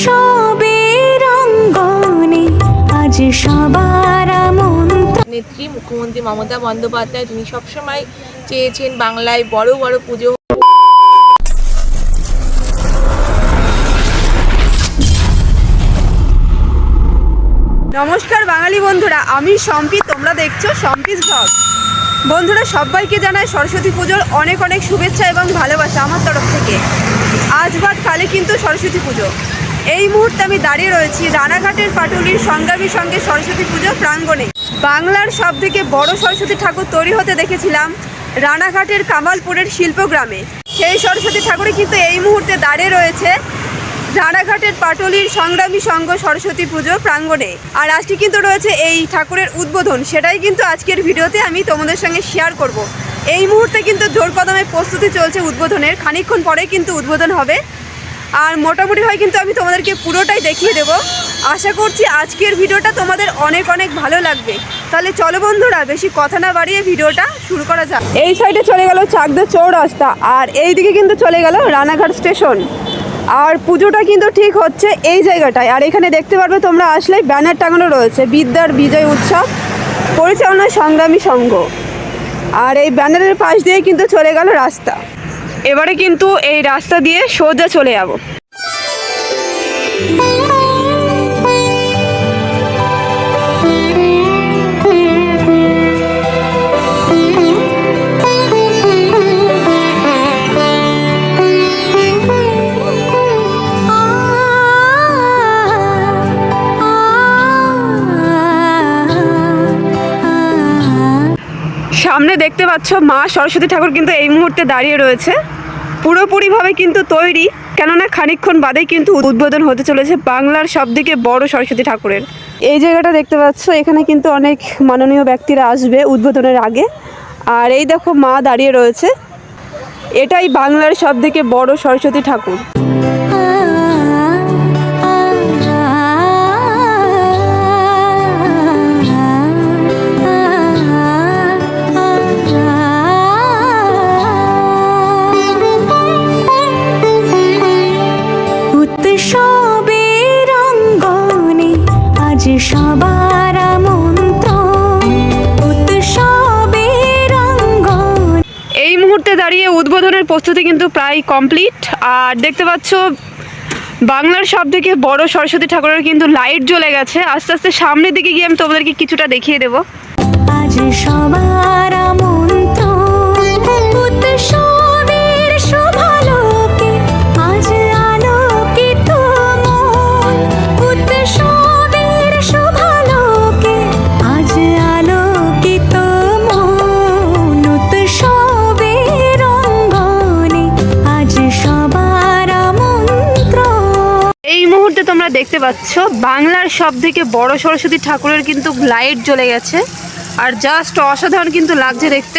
উৎসবের অঙ্গনে আজ সবার নেত্রী মুখ্যমন্ত্রী মমতা বন্দ্যোপাধ্যায় তিনি সবসময় চেয়েছেন বাংলায় বড় বড় পুজো। নমস্কার বাঙালি বন্ধুরা আমি সম্পি তোমরা দেখছ সম্পিস ব্লগ। বন্ধুরা সবাইকে জানাই সরস্বতী পুজোর অনেক অনেক শুভেচ্ছা এবং ভালোবাসা আমার তরফ থেকে। আজ বাদ কালে কিন্তু সরস্বতী পুজো। এই মুহূর্তে আমি দাঁড়িয়ে রয়েছি রানাঘাটের পাটুলির সংগ্রামী সঙ্গে সরস্বতী পুজো প্রাঙ্গণে। বাংলার সব থেকে বড় সরস্বতী ঠাকুর তৈরি হতে দেখেছিলাম রানাঘাটের কামালপুরের শিল্পগ্রামে। সেই সরস্বতী ঠাকুরই কিন্তু এই মুহূর্তে দাঁড়িয়ে রয়েছে রানাঘাটের পাটলির সংগ্রামী সংঘ সরস্বতী পুজো প্রাঙ্গণে। আর আজকে কিন্তু রয়েছে এই ঠাকুরের উদ্বোধন। সেটাই কিন্তু আজকের ভিডিওতে আমি তোমাদের সঙ্গে শেয়ার করব। এই মুহূর্তে কিন্তু জোর কদমে প্রস্তুতি চলছে উদ্বোধনের। খানিকক্ষণ পরেই কিন্তু উদ্বোধন হবে। আর মোটামুটি হয় কিন্তু আমি তোমাদেরকে পুরোটাই দেখিয়ে দেবো। আশা করছি আজকের ভিডিওটা তোমাদের অনেক অনেক ভালো লাগবে। তাহলে চলো বন্ধুরা, বেশি কথা না বাড়িয়ে ভিডিওটা শুরু করা যাক। এই সাইডে চলে গেল চাকদা চৌরাস্তা, আর এই দিকে কিন্তু চলে গেল রানাঘাট স্টেশন। আর পুজোটা কিন্তু ঠিক হচ্ছে এই জায়গাটায়। আর এখানে দেখতে পারবে তোমরা আসলে ব্যানার টাঙানো রয়েছে, বিদ্যার বিজয় উৎসব, পরিচালনা সংগ্রামী সংঘ। আর এই ব্যানারের পাশ দিয়ে কিন্তু চলে গেল রাস্তা। এবারে কিন্তু এই রাস্তা দিয়ে সোজা চলে যাব। সামনে দেখতে পাচ্ছ মা সরস্বতী ঠাকুর কিন্তু এই মুহূর্তে দাঁড়িয়ে রয়েছে। পুরোপুরিভাবে কিন্তু তৈরি, কেননা খানিকক্ষণ বাদেই কিন্তু উদ্বোধন হতে চলেছে বাংলার সবথেকে বড় সরস্বতী ঠাকুরের। এই জায়গাটা দেখতে পাচ্ছ, এখানে কিন্তু অনেক মাননীয় ব্যক্তিরা আসবে উদ্বোধনের আগে। আর এই দেখো মা দাঁড়িয়ে রয়েছে। এটাই বাংলার সবথেকে বড় সরস্বতী ঠাকুর। প্রস্তুতি কিন্তু প্রায় কমপ্লিট আর দেখতে পাচ্ছ, বাংলার সব থেকে বড় সরস্বতী ঠাকুরের কিন্তু লাইট জ্বলে গেছে। আস্তে আস্তে সামনের দিকে গিয়ে আমি তোমাদেরকে কিছুটা দেখিয়ে দেবো। দেখতে পাচ্ছ, বাংলার সব থেকে বড় সরস্বতী ঠাকুরের কিন্তু লাইট জ্বলে গেছে। আর জাস্ট অসাধারণ কিন্তু লাগছে দেখতে।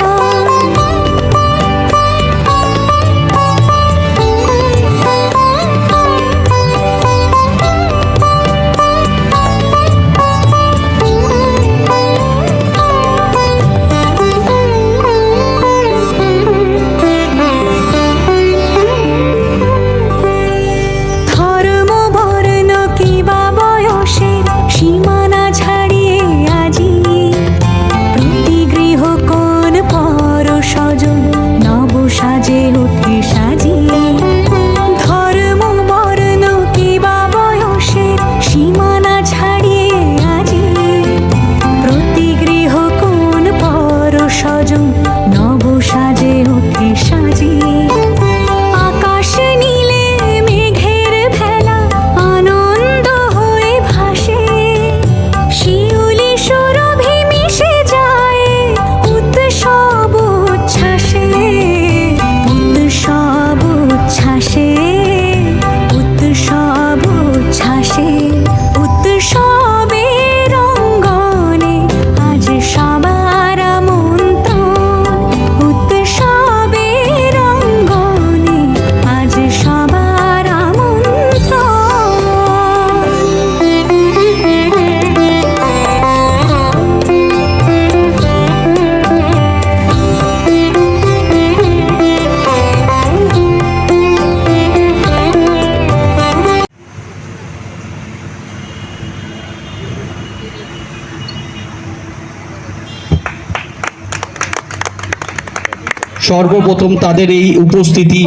সর্বপ্রথম তাদের এই উপস্থিতি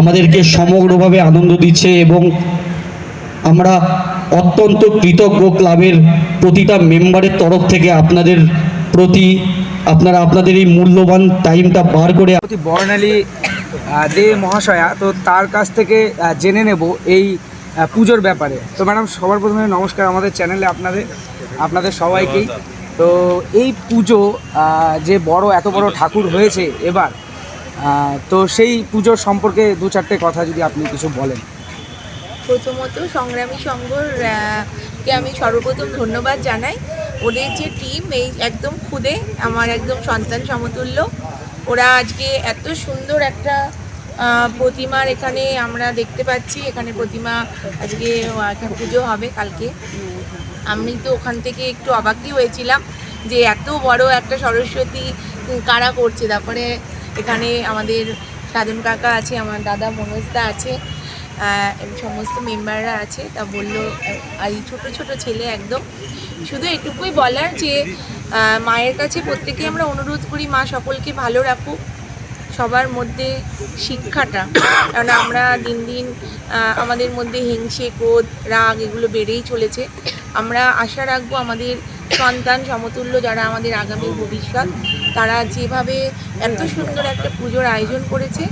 আমাদেরকে সমগ্রভাবে আনন্দ দিচ্ছে এবং আমরা অত্যন্ত কৃতজ্ঞ ক্লাবের প্রতিটা মেম্বারের তরফ থেকে আপনাদের প্রতি আপনারা আপনাদের এই মূল্যবান টাইমটা বার করে বর্ণালী দে মহাশয়া তো তার কাছ থেকে জেনে নেব এই পুজোর ব্যাপারে। তো ম্যাডাম সবার প্রথমে নমস্কার আমাদের চ্যানেলে আপনাদের আপনাদের সবাইকেই। তো এই পুজো যে বড় এত বড় ঠাকুর হয়েছে এবার তো সেই পুজোর সম্পর্কে দু চারটে কথা যদি আপনি কিছু বলেন। প্রথমত সংগ্রামী সংঘর কে আমি সর্বপ্রথম ধন্যবাদ জানাই। ওদের যে টিম এই একদম খুদে, আমার একদম সন্তান সমতুল্য। ওরা আজকে এত সুন্দর একটা প্রতিমার এখানে আমরা দেখতে পাচ্ছি। এখানে প্রতিমা আজকে এখানে পুজো হবে কালকে। আমি তো ওখান থেকে একটু অবাকই হয়েছিলাম যে এত বড় একটা সরস্বতী কারা করছে? তারপরে এখানে আমাদের সাধন কাকা আছে, আমার দাদা মনোজদা আছে সমস্ত মেম্বাররা আছে। তা বলল, আর এই ছোট ছোট ছেলে একদম। শুধু এটুকুই বলার যে মায়ের কাছে প্রত্যেকে আমরা অনুরোধ করি, মা সকলকে ভালো রাখুক। সবার মধ্যে শিক্ষাটা, কারণ আমরা দিন দিন আমাদের মধ্যে হিংসে, ক্রোধ, রাগ এগুলো বেড়েই চলেছে। আমরা আশা রাখব আমাদের সন্তান সমতুল্য যারা আমাদের আগামী ভবিষ্যৎ। তারা যেভাবে এত সুন্দর একটা পুজোর আয়োজন করেছে,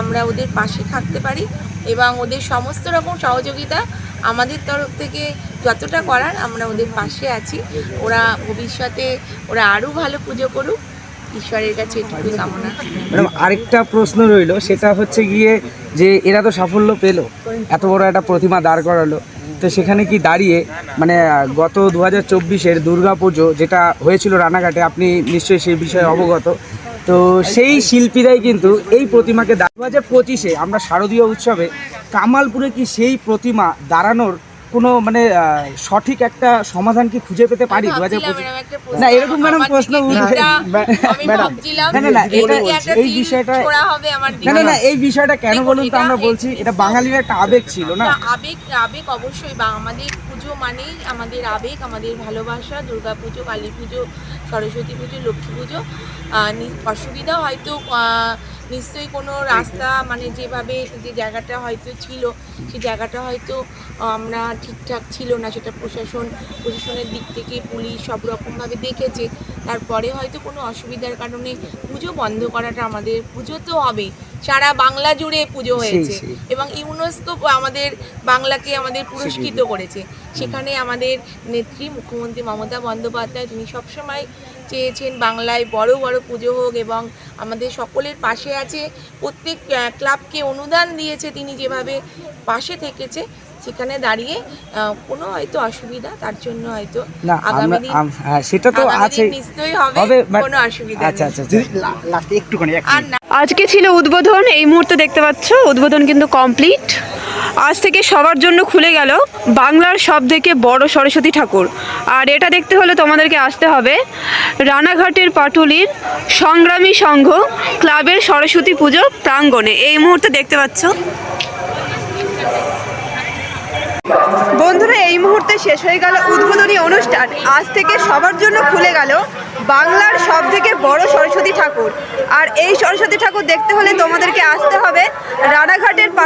আমরা ওদের পাশে থাকতে পারি এবং ওদের সমস্ত রকম সহযোগিতা আমাদের তরফ থেকে যতটা করার আমরা ওদের পাশে আছি। ওরা ভবিষ্যতে ওরা আরও ভালো পুজো করুক। ঈশ্বরের কাছে এটুকুই কামনা। ম্যাডাম, আরেকটা প্রশ্ন রইল, সেটা হচ্ছে গিয়ে যে এরা তো সাফল্য পেল, এত বড় একটা প্রতিমা দাঁড় করালো। তো সেখানে কি দাঁড়িয়ে মানে গত দু হাজার চব্বিশের দুর্গা পুজো যেটা হয়েছিল রানাঘাটে, আপনি নিশ্চয়ই সেই বিষয়ে অবগত। তো সেই শিল্পীরাই কিন্তু এই প্রতিমাকে দু হাজার পঁচিশে আমরা শারদীয় উৎসবে কামালপুরে কি সেই প্রতিমা দাঁড়ানোর কোনো মানে সঠিক একটা সমাধান কি খুঁজে পেতে পারি? দু হাজার পঁচিশ না, এরকম ম্যাডাম প্রশ্ন ম্যাডাম, না, না, না, এটা- এই বিষয়টা- ছোড়া হবে আমার না না না এই বিষয়টা কেন বলুন তো? আমরা বলছি এটা বাঙালির একটা আবেগ ছিল না? আবেগ আবেগ অবশ্যই বা আমাদের পুজো মানেই আমাদের আবেগ আমাদের ভালোবাসা দুর্গা পুজো কালী পুজো সরস্বতী পুজো লক্ষ্মী পুজো। আহ, অসুবিধা হয়তো আহ, নিশ্চয়ই কোনো রাস্তা মানে যেভাবে যে জায়গাটা হয়তো ছিল সেই জায়গাটা হয়তো আমরা ঠিকঠাক ছিল না। সেটা প্রশাসন প্রশাসনের দিক থেকে পুলিশ সব রকমভাবে দেখেছে। তারপরে হয়তো কোনো অসুবিধার কারণে পুজো বন্ধ করাটা আমাদের পুজো তো হবে। সারা বাংলা জুড়ে পুজো হয়েছে। এবং ইউনেস্কো আমাদের বাংলাকে আমাদের পুরস্কৃত করেছে। সেখানে আমাদের নেত্রী মুখ্যমন্ত্রী মমতা বন্দ্যোপাধ্যায় তিনি সবসময় চেয়েছেন বাংলায় বড় বড় পুজো হোক এবং আমাদের সকলের পাশে আছে। প্রত্যেক ক্লাবকে অনুদান দিয়েছে তিনি যেভাবে পাশে থেকেছে সেখানে দাঁড়িয়ে আহ, কোনো হয়তো অসুবিধা তার জন্য হয়তো আগামী দিন হ্যাঁ সেটা তো আছে নিশ্চয়ই হবে কোনো অসুবিধা আচ্ছা আচ্ছা আচ্ছা। আর না। আজকে ছিল উদ্বোধন এই মুহূর্তে দেখতে পাচ্ছ উদ্বোধন কিন্তু কমপ্লিট আজ থেকে সবার জন্য খুলে গেল বাংলার সব থেকে বড় সরস্বতী ঠাকুর। আর এটা দেখতে হলে তোমাদেরকে আসতে হবে রানাঘাটের পাটুলির সংগ্রামী সংঘ ক্লাবের সরস্বতী পুজো প্রাঙ্গণে। এই মুহূর্তে দেখতে পাচ্ছ। বন্ধুরা, এই মুহূর্তে শেষ হয়ে গেল উদ্বোধনী অনুষ্ঠান। আজ থেকে সবার জন্য খুলে গেল বাংলার সব থেকে বড় সরস্বতী ঠাকুর। আর এই সরস্বতী ঠাকুর দেখতে হলে তোমাদেরকে আসতে হবে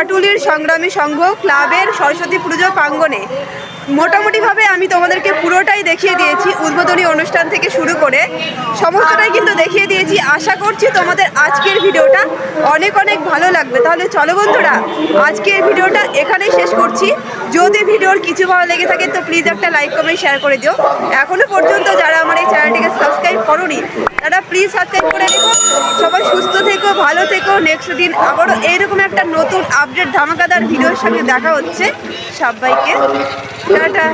পাটুলির সংগ্রামী সংঘ ক্লাবের সরস্বতী পুজো প্রাঙ্গণে মোটামুটিভাবে আমি তোমাদেরকে পুরোটাই দেখিয়ে দিয়েছি উদ্বোধনী অনুষ্ঠান থেকে শুরু করে সমস্তটাই কিন্তু দেখিয়ে দিয়েছি। আশা করছি তোমাদের আজকের ভিডিওটা অনেক অনেক ভালো লাগবে। তাহলে চলো বন্ধুরা, আজকের ভিডিওটা এখানেই শেষ করছি। যদি ভিডিওর কিছু ভালো লেগে থাকে তো প্লিজ একটা লাইক কমেন্ট শেয়ার করে দিও। এখনও পর্যন্ত যারা আমার এই চ্যানেলটিকে সাবস্ক্রাইব করোনি, তারা প্লিজ সাবস্ক্রাইব করে রেখো। সবাই সুস্থ থেকো, ভালো থেকো। নেক্সট দিন আবারও এইরকম একটা নতুন আপডেট ধামাকাদার ভিডিওর সঙ্গে দেখা হচ্ছে। সবাইকে টাটা।